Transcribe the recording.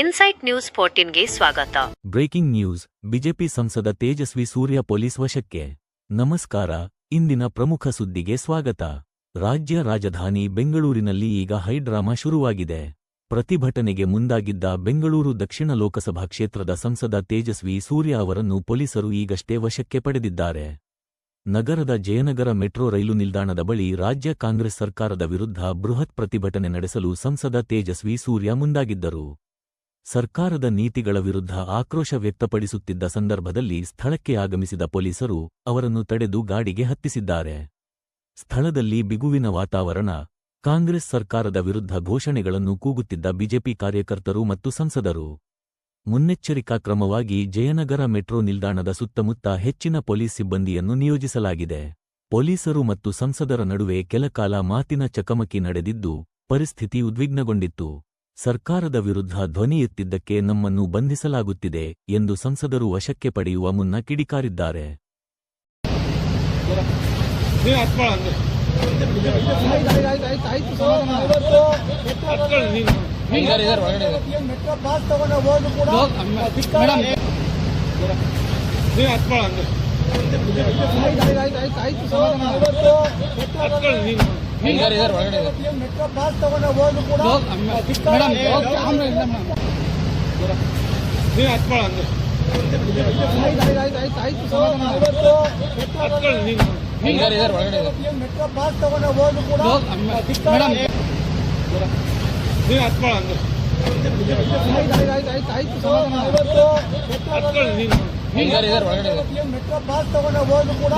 Insight news ಫೋರ್ಟೀನ್ಗೆ ಸ್ವಾಗತ. Breaking news, BJP ಸಂಸದ Tejasvi Surya police ವಶಕ್ಕೆ. ನಮಸ್ಕಾರ, ಇಂದಿನ ಪ್ರಮುಖ ಸುದ್ದಿಗೆ ಸ್ವಾಗತ. ರಾಜ್ಯ ರಾಜಧಾನಿ ಬೆಂಗಳೂರಿನಲ್ಲಿ ಈಗ ಹೈಡ್ರಾಮಾ ಶುರುವಾಗಿದೆ. ಪ್ರತಿಭಟನೆಗೆ ಮುಂದಾಗಿದ್ದ ಬೆಂಗಳೂರು ದಕ್ಷಿಣ ಲೋಕಸಭಾ ಕ್ಷೇತ್ರದ ಸಂಸದ ತೇಜಸ್ವಿ ಸೂರ್ಯ ಅವರನ್ನು ಪೊಲೀಸರು ಈಗಷ್ಟೇ ವಶಕ್ಕೆ ಪಡೆದಿದ್ದಾರೆ. ನಗರದ ಜಯನಗರ ಮೆಟ್ರೋ ರೈಲು ನಿಲ್ದಾಣದ ಬಳಿ ರಾಜ್ಯ ಕಾಂಗ್ರೆಸ್ ಸರ್ಕಾರದ ವಿರುದ್ಧ ಬೃಹತ್ ಪ್ರತಿಭಟನೆ ನಡೆಸಲು ಸಂಸದ ತೇಜಸ್ವಿ ಸೂರ್ಯ ಮುಂದಾಗಿದ್ದರು. ಸರ್ಕಾರದ ನೀತಿಗಳ ವಿರುದ್ಧ ಆಕ್ರೋಶ ವ್ಯಕ್ತಪಡಿಸುತ್ತಿದ್ದ ಸಂದರ್ಭದಲ್ಲಿ ಸ್ಥಳಕ್ಕೆ ಆಗಮಿಸಿದ ಪೊಲೀಸರು ಅವರನ್ನು ತಡೆದು ಗಾಡಿಗೆ ಹತ್ತಿಸಿದ್ದಾರೆ. ಸ್ಥಳದಲ್ಲಿ ಬಿಗುವಿನ ವಾತಾವರಣ, ಕಾಂಗ್ರೆಸ್ ಸರ್ಕಾರದ ವಿರುದ್ಧ ಘೋಷಣೆಗಳನ್ನು ಕೂಗುತ್ತಿದ್ದ ಬಿಜೆಪಿ ಕಾರ್ಯಕರ್ತರು ಮತ್ತು ಸಂಸದರು. ಮುನ್ನೆಚ್ಚರಿಕಾ ಕ್ರಮವಾಗಿ ಜಯನಗರ ಮೆಟ್ರೋ ನಿಲ್ದಾಣದ ಸುತ್ತಮುತ್ತ ಹೆಚ್ಚಿನ ಪೊಲೀಸ್ ಸಿಬ್ಬಂದಿಯನ್ನು ನಿಯೋಜಿಸಲಾಗಿದೆ. ಪೊಲೀಸರು ಮತ್ತು ಸಂಸದರ ನಡುವೆ ಕೆಲಕಾಲ ಮಾತಿನ ಚಕಮಕಿ ನಡೆದಿದ್ದು, ಪರಿಸ್ಥಿತಿ ಉದ್ವಿಗ್ನಗೊಂಡಿತ್ತು. ಸರ್ಕಾರದ ವಿರುದ್ಧ ಧ್ವನಿ ಎತ್ತಿದ್ದಕ್ಕೆ ನಮ್ಮನ್ನು ಬಂಧಿಸಲಾಗುತ್ತಿದೆ ಎಂದು ಸಂಸದರು ವಶಕ್ಕೆ ಪಡೆಯುವ ಮುನ್ನ ಕಿಡಿಕಾರಿದ್ದಾರೆ. ಆಯ್ತು ಮೆಟ್ರೋ ಪಾಸ್ ತಗೊಂಡು ಹೋದ್ರು ಕೂಡ ಮೆಟ್ರೋ ಪಾಸ್ ತಗೊಂಡು ಹೋದ್ರು ಕೂಡ ನೀವು ಹತ್ಕೊಳ್ಳ ನೀವು ಮೆಟ್ರೋ ಪಾಸ್ ತಗೊಂಡು ಹೋದ್ರು ಕೂಡ